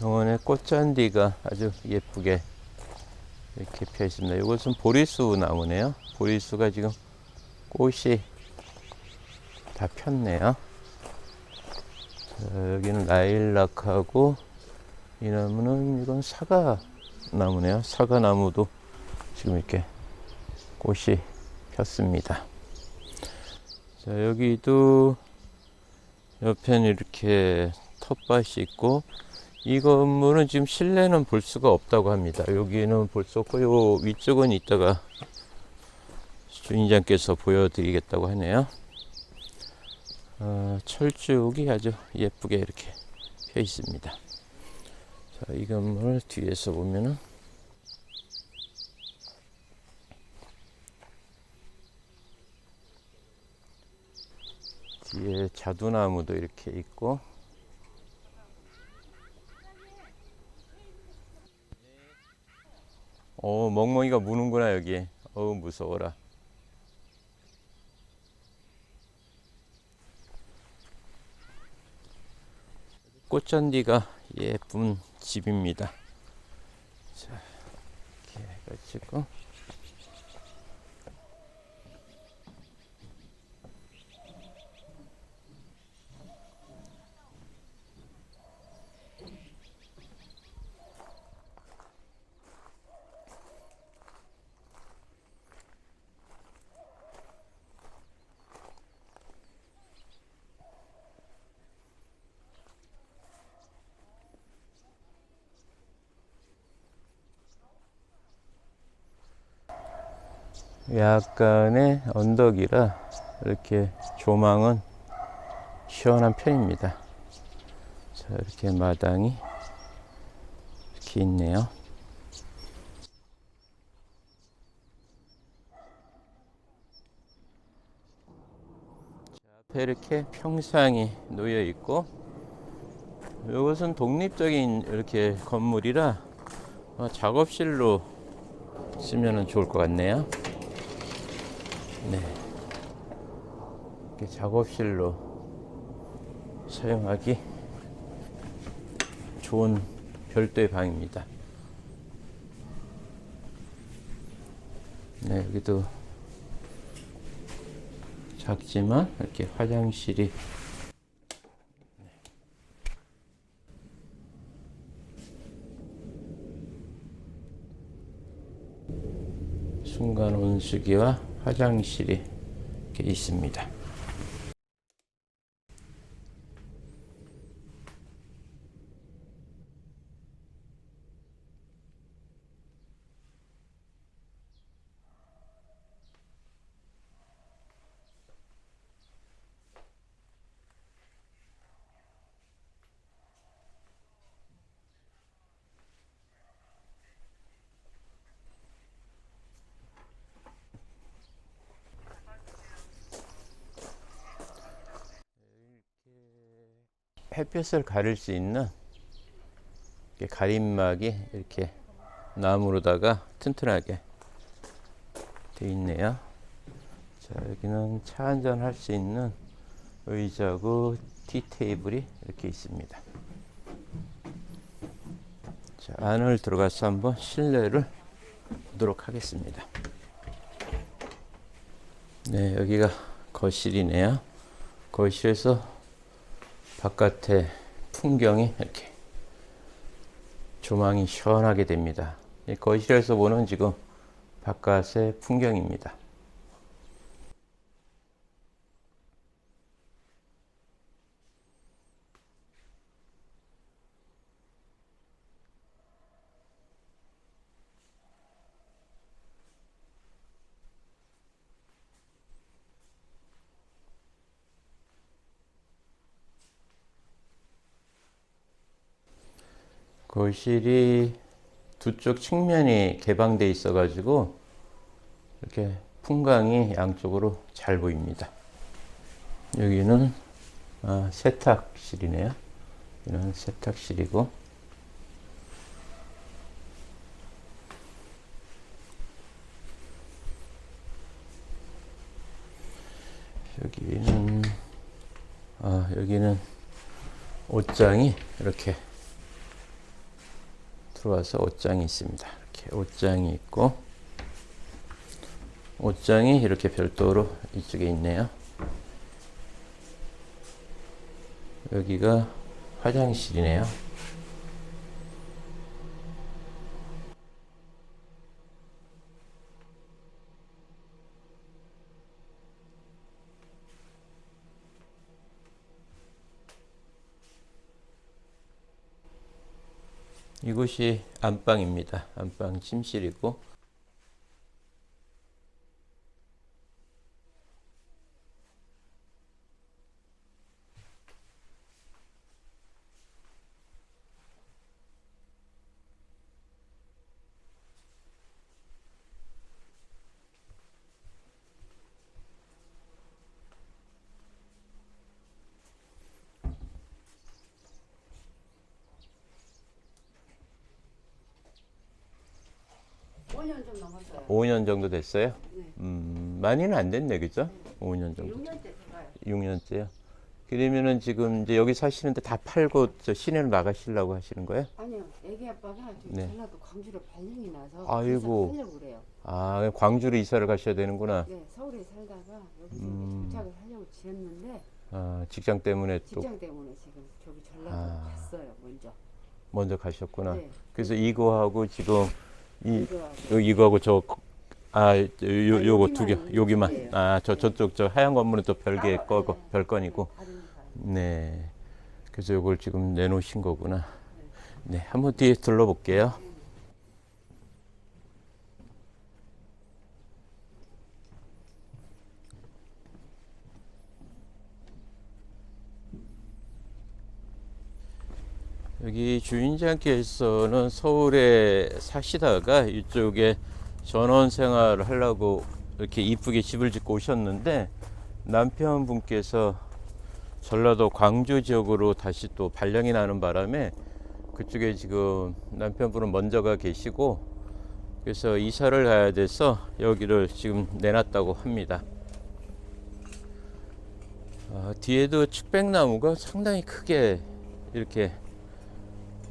정원에 꽃잔디가 아주 예쁘게 이렇게 펴 있습니다. 이것은 보리수 나무네요. 보리수가 지금 꽃이 다 폈네요. 자, 여기는 라일락하고 이 나무는 이건 사과 나무네요. 사과 나무도 지금 이렇게 꽃이 폈습니다. 자, 여기도 옆에는 이렇게 텃밭이 있고 이 건물은 지금 실내는 볼 수가 없다고 합니다. 여기는 볼 수 없고 요 위쪽은 이따가 주인장께서 보여드리겠다고 하네요. 어, 철쭉이 아주 예쁘게 이렇게 펴 있습니다. 자, 이 건물 뒤에서 보면은 뒤에 자두나무도 이렇게 있고 어 멍멍이가 무는구나 여기 어우 무서워라. 꽃잔디가 예쁜 집입니다. 자 이렇게 해가지고 약간의 언덕이라 이렇게 조망은 시원한 편입니다. 자, 이렇게 마당이 이렇게 있네요. 자, 앞에 이렇게 평상이 놓여 있고 이것은 독립적인 이렇게 건물이라 어, 작업실로 쓰면 좋을 것 같네요. 네. 작업실로 사용하기 좋은 별도의 방입니다. 네, 여기도 작지만 이렇게 화장실이 순간 온수기와 화장실이 있습니다. 햇볕을 가릴 수 있는 가림막이 이렇게 나무로다가 튼튼하게 돼 있네요. 자, 여기는 차 한잔 할 수 있는 의자고 티 테이블이 이렇게 있습니다. 자, 안을 들어가서 한번 실내를 보도록 하겠습니다. 네, 여기가 거실이네요. 거실에서 바깥의 풍경이 이렇게 조망이 시원하게 됩니다. 이 거실에서 보는 지금 바깥의 풍경입니다. 거실이 두 쪽 측면이 개방돼 있어 가지고 이렇게 풍광이 양쪽으로 잘 보입니다. 여기는 아, 세탁실이네요. 여기는 세탁실이고 여기는 아, 여기는 옷장이 이렇게 들어와서 옷장이 있습니다. 이렇게 옷장이 있고 옷장이 이렇게 별도로 이쪽에 있네요. 여기가 화장실이네요. 이곳이 안방입니다. 안방 침실이고 넘었어요. 5년 정도 됐어요. 네. 음, 많이는 안 됐네, 그죠? 5년 정도. 6년째 들어가요. 6년째요. 그러면은 지금 이제 여기 사시는데 다 팔고 저 시내로 나가시려고 하시는 거예요? 아니요, 애기 아빠가 저기 네. 전라도 광주로 발령이 나서 아이고. 하려고 그래요. 아, 광주로 이사를 가셔야 되는구나. 네, 서울에 살다가 여기서 음. 이제 정착을 하려고 지었는데 아, 직장 때문에 또 직장 때문에 지금 저기 전라도 아. 갔어요, 먼저. 먼저 가셨구나. 네. 그래서 이거하고 지금 이 이거하고. 요- 이거하고 저 아, 요, 요, 요거 두 개, 여기만 여기만. 이쪽이에요. 아, 저, 저쪽, 저 하얀 건물은 또 별개 거고, 네. 별건이고. 네. 그래서 요걸 지금 내놓으신 거구나. 네. 한번 뒤에 둘러볼게요. 여기 주인장께서는 서울에 사시다가 이쪽에 전원 생활을 하려고 이렇게 이쁘게 집을 짓고 오셨는데 남편분께서 전라도 광주 지역으로 다시 또 발령이 나는 바람에 그쪽에 지금 남편분은 먼저 가 계시고 그래서 이사를 가야 돼서 여기를 지금 내놨다고 합니다. 아, 뒤에도 측백나무가 상당히 크게 이렇게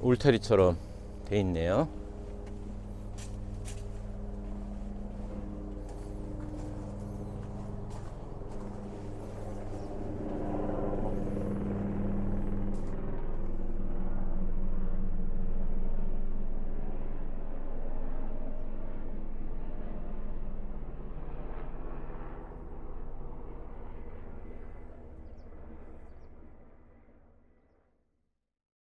울타리처럼 돼 있네요.